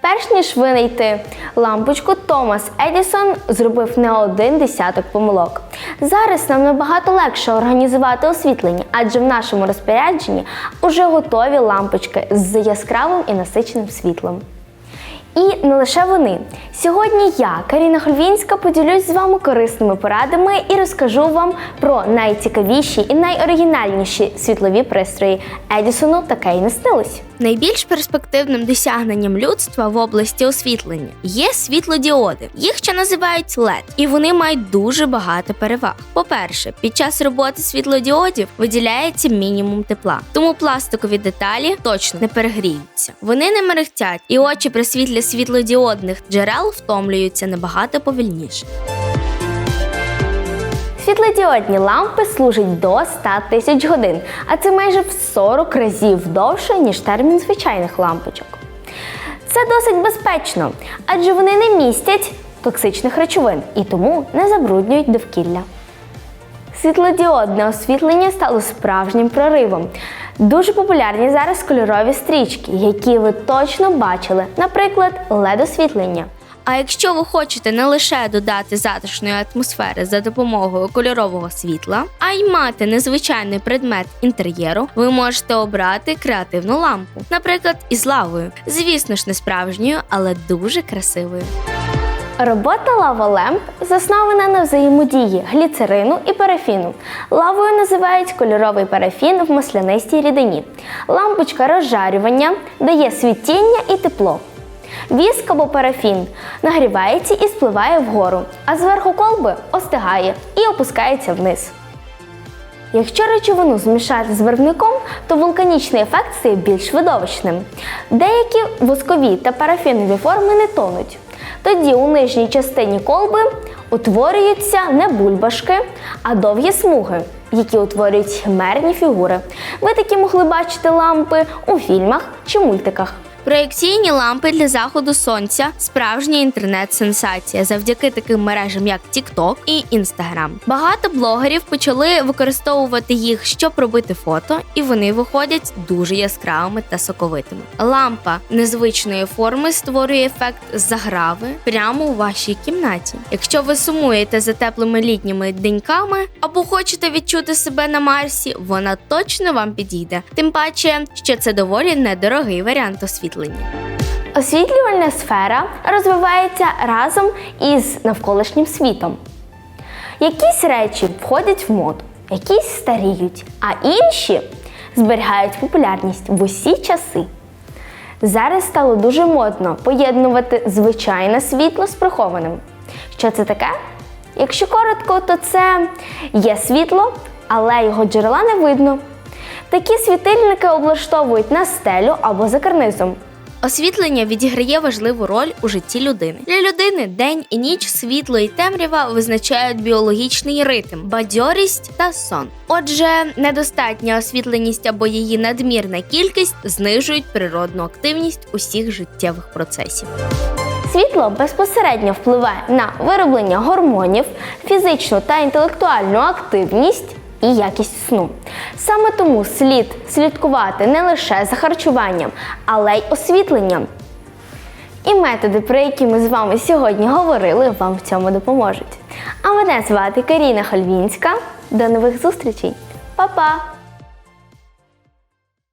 Перш ніж винайти лампочку, Томас Едісон зробив не один десяток помилок. Зараз нам набагато легше організувати освітлення, адже в нашому розпорядженні уже готові лампочки з яскравим і насиченим світлом. І не лише вони. Сьогодні я, Каріна Хольвінська, поділюсь з вами корисними порадами і розкажу вам про найцікавіші і найоригінальніші світлові пристрої. Едісону таке й не снилось. Найбільш перспективним досягненням людства в області освітлення є світлодіоди. Їх ще називають LED, і вони мають дуже багато переваг. По-перше, під час роботи світлодіодів виділяється мінімум тепла, тому пластикові деталі точно не перегріються. Вони не мерехтять, і очі при світлі світлодіодних джерел втомлюються набагато повільніше. Світлодіодні лампи служать до 100 тисяч годин, а це майже в 40 разів довше, ніж термін звичайних лампочок. Це досить безпечно, адже вони не містять токсичних речовин і тому не забруднюють довкілля. Світлодіодне освітлення стало справжнім проривом. Дуже популярні зараз кольорові стрічки, які ви точно бачили, наприклад, LED-освітлення. А якщо ви хочете не лише додати затишної атмосфери за допомогою кольорового світла, а й мати незвичайний предмет інтер'єру, ви можете обрати креативну лампу, наприклад, із лавою. Звісно ж, не справжньою, але дуже красивою. Робота лава-лемп заснована на взаємодії гліцерину і парафіну. Лавою називають кольоровий парафін в маслянистій рідині. Лампочка розжарювання дає світіння і тепло. Віск або парафін нагрівається і спливає вгору, а зверху колби остигає і опускається вниз. Якщо речовину змішати з барвником, то вулканічний ефект стає більш видовищним. Деякі воскові та парафінові форми не тонуть. Тоді у нижній частині колби утворюються не бульбашки, а довгі смуги, які утворюють химерні фігури. Ви такі могли бачити лампи у фільмах чи мультиках. Проекційні лампи для заходу сонця справжня інтернет-сенсація завдяки таким мережам, як TikTok і Instagram. Багато блогерів почали використовувати їх, щоб робити фото, і вони виходять дуже яскравими та соковитими. Лампа незвичної форми створює ефект заграви прямо у вашій кімнаті. Якщо ви сумуєте за теплими літніми деньками або хочете відчути себе на Марсі, вона точно вам підійде. Тим паче, що це доволі недорогий варіант освітлення. Освітлювальна сфера розвивається разом із навколишнім світом. Якісь речі входять в моду, якісь старіють, а інші зберігають популярність в усі часи. Зараз стало дуже модно поєднувати звичайне світло з прихованим. Що це таке? Якщо коротко, то це є світло, але його джерела не видно. Такі світильники облаштовують на стелю або за карнизом. Освітлення відіграє важливу роль у житті людини. Для людини день і ніч, світло і темрява визначають біологічний ритм, бадьорість та сон. Отже, недостатня освітленість або її надмірна кількість знижують природну активність усіх життєвих процесів. Світло безпосередньо впливає на вироблення гормонів, фізичну та інтелектуальну активність і якість сну. Саме тому слід слідкувати не лише за харчуванням, але й освітленням. І методи, про які ми з вами сьогодні говорили, вам в цьому допоможуть. А мене звати Каріна Хальвінська. До нових зустрічей. Па-па!